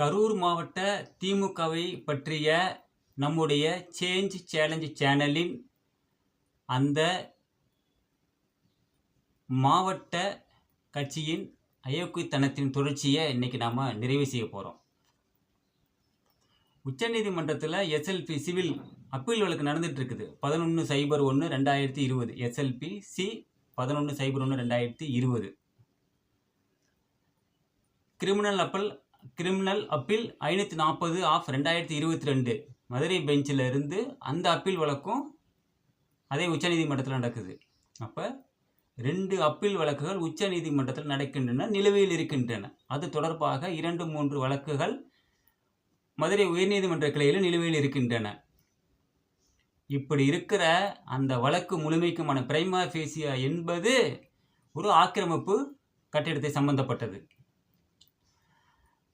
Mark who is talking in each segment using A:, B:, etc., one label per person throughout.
A: கரூர் மாவட்ட திமுகவை பற்றிய நம்முடைய சேஞ்ச் சேலஞ்ச் சேனலின் அந்த மாவட்ட கட்சியின் அயோக்கியத்தனத்தின் தொடர்ச்சியை இன்றைக்கி நாம் நிறைவு செய்ய போகிறோம் உச்சநீதிமன்றத்தில் எஸ்எல்பி சிவில் அப்பீல் வழக்கு நடந்துட்டு இருக்குது பதினொன்று சைபர் ஒன்று ரெண்டாயிரத்தி இருபது. எஸ்எல்பி சி பதினொன்று சைபர் ஒன்று ரெண்டாயிரத்தி இருபது. கிரிமினல் அப்பல் கிரிமினல் அப்பீல் ஐநூற்றி நாற்பது ஆஃப் ரெண்டாயிரத்தி இருபத்தி ரெண்டு. மதுரை பெஞ்சில் இருந்து அந்த அப்பீல் வழக்கும் அதே உச்சநீதிமன்றத்தில் நடக்குது. அப்போ ரெண்டு அப்பீல் வழக்குகள் உச்சநீதிமன்றத்தில் நடக்கின்றன நிலுவையில் இருக்கின்றன. அது தொடர்பாக இரண்டு மூன்று வழக்குகள் மதுரை உயர்நீதிமன்ற கிளையில் நிலுவையில் இருக்கின்றன. இப்படி இருக்கிற அந்த வழக்கு முழுமைக்குமான பிரைமா ஃபேசியா என்பது ஒரு ஆக்கிரமிப்பு கட்டிடத்தை சம்பந்தப்பட்டது.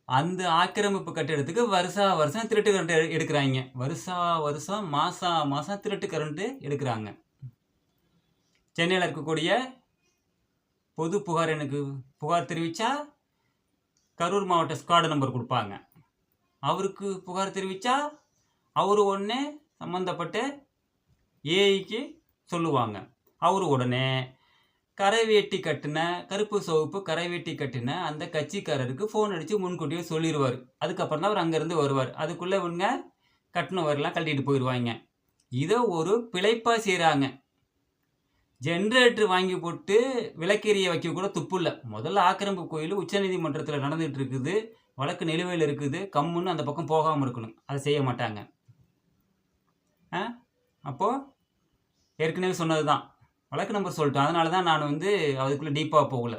A: அந்த ஆக்கிரமிப்பு கட்டிடத்துக்கு வருஷா வருஷம் திருட்டு கரண்ட் எடுக்கிறாங்க. வருஷா வருஷம் மாசா மாசம் திருட்டு கரண்ட் எடுக்கிறாங்க. சென்னையில் இருக்கக்கூடிய பொது புகார் எனக்கு புகார் தெரிவித்தா கரூர் மாவட்ட ஸ்குவாடு நம்பர் கொடுப்பாங்க. அவருக்கு புகார் தெரிவித்தா அவர் உடனே சம்மந்தப்பட்ட ஏஐக்கு சொல்லுவாங்க. அவர் உடனே கரை வேட்டி கட்டின கருப்பு சிவப்பு கரை வேட்டி கட்டின அந்த கட்சிக்காரருக்கு ஃபோன் அடித்து முன்கூட்டியே சொல்லிடுவார் அதுக்கப்புறம் தான் அவர் அங்கேருந்து வருவார். அதுக்குள்ளே இவங்க கட்டினவரெலாம் கட்டிட்டு போயிடுவாங்க இதை ஒரு பிழைப்பாக செய்கிறாங்க ஜென்ரேட்டர் வாங்கி போட்டு விளக்கெரிய வைக்க கூட துப்பு இல்லை. முதல்ல ஆக்கிரமிப்பு கோயில் உச்சநீதிமன்றத்தில் நடந்துகிட்டு இருக்குது. வழக்கு நிலுவையில் இருக்குது. கம்முன்னு அந்த பக்கம் போகாமல் இருக்கணும். அதை செய்ய மாட்டாங்க. அப்போது ஏற்கனவே சொன்னது தான் வழக்கு நம்பர் சொல்லிட்டோம். அதனால தான் நான் வந்து அதுக்குள்ளே டீப்பாக போகல.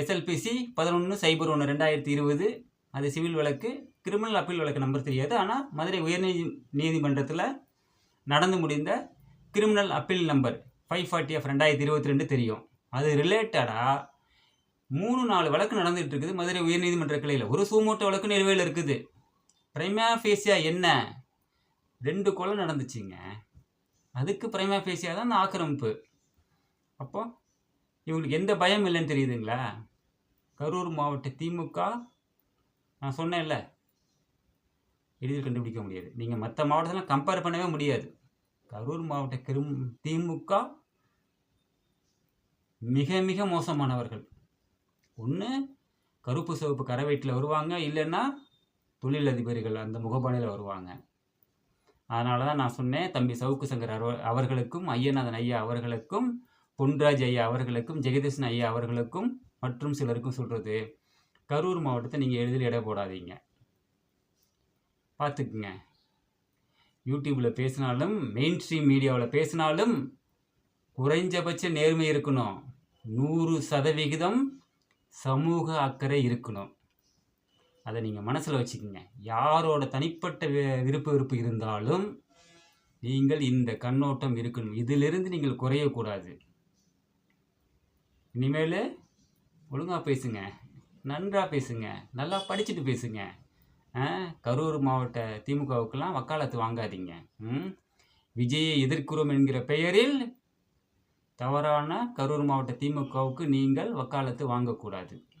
A: எஸ்எல்பிசி பதினொன்று சைபர் ஒன்று ரெண்டாயிரத்தி இருபது. அது சிவில் வழக்கு கிரிமினல் அப்பீல் வழக்கு நம்பர் தெரியாது. ஆனால் மதுரை உயர்நீதி நீதிமன்றத்தில் நடந்து முடிந்த criminal appeal number five forty of ரெண்டாயிரத்தி இருபத்தி ரெண்டு தெரியும். அது ரிலேட்டடாக மூணு நாலு வழக்கு நடந்துகிட்டு இருக்குது மதுரை உயர்நீதிமன்ற கிளையில். ஒரு சூமோட்டோ வழக்கு நிலுவையில் இருக்குது. பிரைமா ஃபேஸியா என்ன? ரெண்டு கொலை நடந்துச்சுங்க. அதுக்கு பிரைமா ஃபேஸியா தான் அந்த ஆக்கிரமிப்பு. அப்போ இவங்களுக்கு எந்த பயம் இல்லைன்னு தெரியுதுங்களா? கரூர் மாவட்ட திமுக நான் சொன்னேன்ல எளிதில் கண்டுபிடிக்க முடியாது. நீங்கள் மற்ற மாவட்டத்தில் கம்பேர் பண்ணவே முடியாது. கரூர் மாவட்ட கிரும் திமுக மிக மிக மோசமானவர்கள். ஒன்று கருப்பு சிவப்பு கரவேட்டில் வருவாங்க இல்லைன்னா தொழிலதிபர்கள் அந்த முகபானையில் வருவாங்க. அதனால தான் நான் சொன்னேன் தம்பி சவுக்கு சங்கர் அவர்களுக்கும் ஐயநாதன் ஐயா அவர்களுக்கும் பொன்ராஜ் ஐயா அவர்களுக்கும் ஜெகதீசன் ஐயா அவர்களுக்கும் மற்றும் சிலருக்கும் சொல்கிறது கரூர் மாவட்டத்தை நீங்கள் எளிதில் எடை போடாதீங்க. பார்த்துக்குங்க. யூடியூப்பில் பேசினாலும் மெயின் ஸ்ட்ரீம் மீடியாவில் பேசினாலும் குறைஞ்சபட்ச நேர்மை இருக்கணும். நூறு சதவிகிதம் சமூக அக்கறை இருக்கணும். அதை நீங்கள் மனசில் வச்சுக்கோங்க. யாரோட தனிப்பட்ட வி- விருப்ப விருப்பு இருந்தாலும் நீங்கள் இந்த கண்ணோட்டம் இருக்கணும். இதிலிருந்து நீங்கள் குறையக்கூடாது. இனிமேல் ஒழுங்காக பேசுங்க. நன்றாக பேசுங்க. நல்லா படிச்சுட்டு பேசுங்க. ஆ, கரூர் மாவட்ட திமுகவுக்கெல்லாம் வக்காலத்து வாங்காதீங்க. ம்? விஜயை எதிர்க்கிறோம் என்கிற பெயரில் தவறான கரூர் மாவட்ட திமுகவுக்கு நீங்கள் வக்காலத்து வாங்கக்கூடாது.